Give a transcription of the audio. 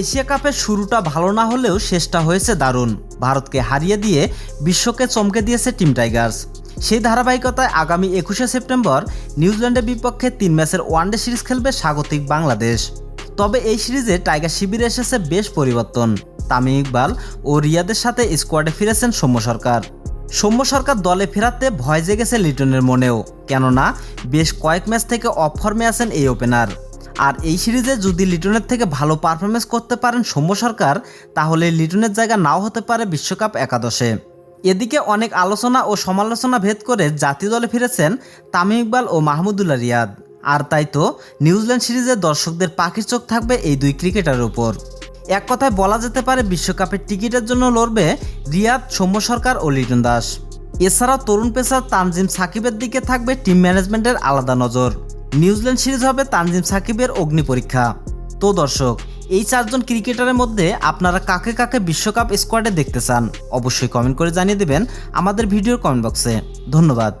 Asia কাপের শুরুটা ভালো না হলেও শেষটা হয়েছে দারুণ। ভারতকে হারিয়ে দিয়ে বিশ্বকে চমকে দিয়েছে টিম টাইগার্স। সেই ধারাবাহিকতায় আগামী একুশে সেপ্টেম্বর নিউজিল্যান্ডের বিপক্ষে তিন ম্যাচের ওয়ানডে সিরিজ খেলবে স্বাগতিক বাংলাদেশ। তবে এই সিরিজে টাইগার শিবিরে এসেছে বেশ পরিবর্তন। তামিম ইকবাল ও রিয়াদের সাথে স্কোয়াডে ফিরেছেন সৌম্য সরকার। সৌম্য সরকার দলে ফেরাতে ভয় জেগেছে লিটনের মনেও। কেননা, বেশ কয়েক ম্যাচ থেকে অফ ফর্মে আছেন এই ওপেনার। আর এই সিরিজে যদি লিটনের থেকে ভালো পারফরমেন্স করতে পারেন সৌম্য সরকার, তাহলে লিটনের জায়গা নাও হতে পারে বিশ্বকাপ একাদশে। এদিকে অনেক আলোচনা ও সমালোচনা ভেদ করে জাতীয় দলে ফিরেছেন তামিম ইকবাল ও মাহমুদুল্লাহ রিয়াদ। আর তাই তো নিউজিল্যান্ড সিরিজে দর্শকদের পাখির চোখ থাকবে এই দুই ক্রিকেটারের উপর। এক কথায় বলা যেতে পারে বিশ্বকাপের টিকিটের জন্য লড়বে রিয়াদ, সৌম্য সরকার ও লিটন দাস। এছাড়াও তরুণ পেসার তানজিম সাকিবের দিকে থাকবে টিম ম্যানেজমেন্টের আলাদা নজর। নিউজিল্যান্ড সিরিজ হবে তানজিম সাকিবের অগ্নি পরীক্ষা। তো দর্শক, এই চারজন ক্রিকেটারের মধ্যে আপনারা কাকে কাকে বিশ্বকাপ স্কোয়াডে দেখতে চান? অবশ্যই কমেন্ট করে জানিয়ে দেবেন আমাদের ভিডিওর কমেন্ট বক্সে ধন্যবাদ।